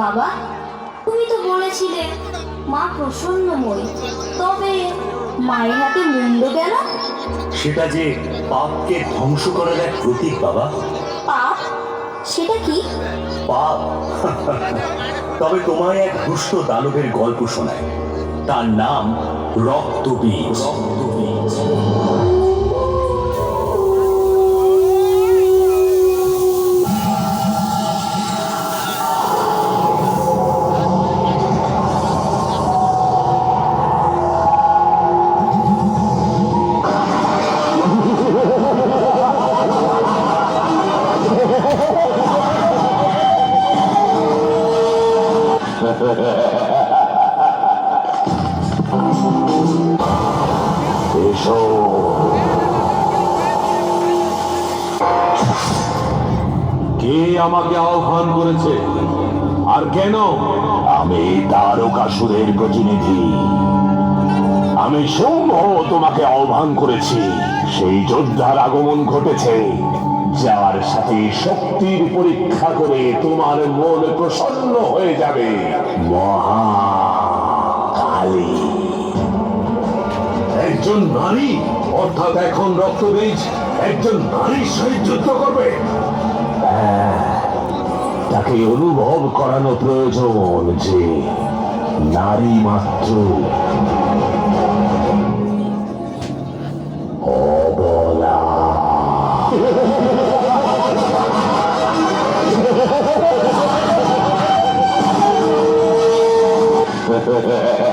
বাবা, তুমি তো বলেছিলে মা প্রসন্নময়ী তবে মায়ের হাতে মুন্ড কেন? সেটা যে পাপকে ধ্বংস করার এক প্রতীক বাবা। সেটা কি? পাপ। তবে তোমায় এক দুষ্ট দানবের গল্প শোনায় তার নাম রক্তবীজ রক্তবীজ। কে আমাকে আহ্বান করেছে? আর কেন? আমি তারকাসুরের প্রতিনিধি। আমি তোমাকে আহ্বান করেছি। সেই যোদ্ধার আগমন ঘটেছে, যার সাথে শক্তির পরীক্ষা করে তোমার মন প্রসন্ন হয়ে যাবে। মহা কালী। একজন নারী অর্থাৎ এখন রক্ত রক্তবীজ একজন নারীর সহিত যুদ্ধ করবে। হ্যাঁ, তাকে অনুভব করানো প্রয়োজন যে নারী মাত্র অবলা।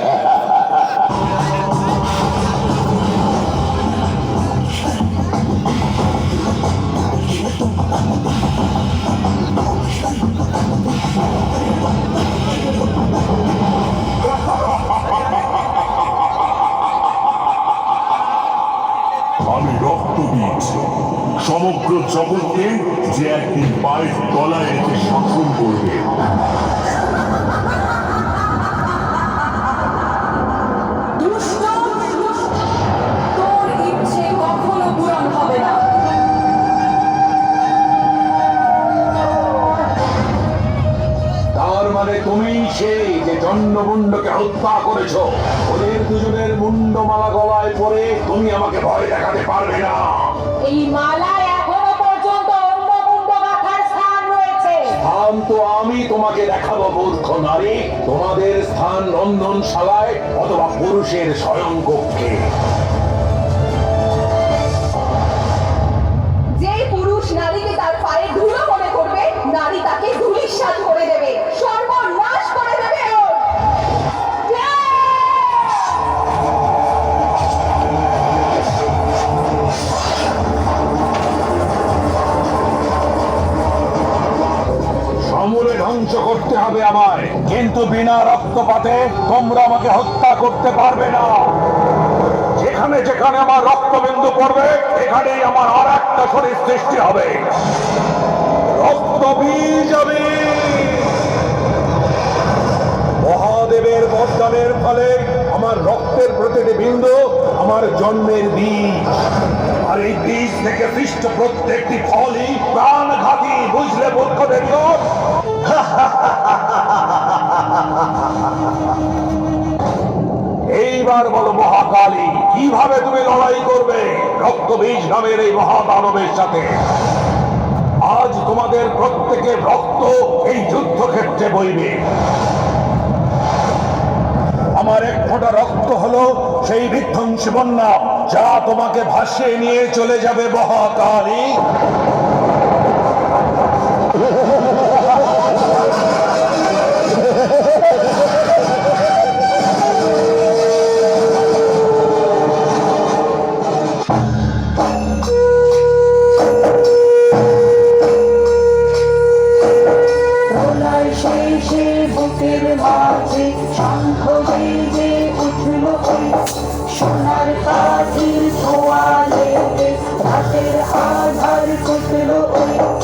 একদিন পায়ের তলায় রেখে শাসন করবে। দুষ্ট তোর ইচ্ছে কখনো পূরণ হবে না। তার মানে তুমি সেই যে হত্যা করেছ। ওদের দুজনের মুন্ডমালা গলায় পরে তুমি আমাকে ভয় দেখাতে পারবে না। এই মালায় স্থান তো আমি তোমাকে দেখাবো মূর্খ নারী। তোমাদের স্থান রন্ধনশালায় অথবা পুরুষের স্বয়ং কক্ষে হবে আমায়। কিন্তু বিনা রক্তপাতে তোমরা আমাকে হত্যা করতে পারবে না। যেখানে যেখানে আমার রক্তবিন্দু পড়বে, এখানেই আমার আর একটা শরীর সৃষ্টি হবে। রক্ত বীজ আমি। মহাদেবের বরদানের ফলে আমার রক্তের প্রতিটি বিন্দু আমার জন্মের বীজ। আর এই বীজ থেকে সৃষ্ট প্রত্যেকটি ফলই প্রাণঘাতী, বুঝলে মূর্খ দেখো এইবার বলো মহাকালী, কীভাবে তুমি লড়াই করবে রক্তবীজ নামের এই মহাদানবের সাথে? আজ তোমাদের প্রত্যেকের রক্ত এই যুদ্ধক্ষেত্রে বইবে। আমার এক ফোঁটা রক্ত হলো সেই বিধ্বংসী বন্যা, যা তোমাকে ভাসিয়ে নিয়ে চলে যাবে মহাকালী। সোনার কাঠির ছোঁয়া লেগে রাতের আধার কুটল ওই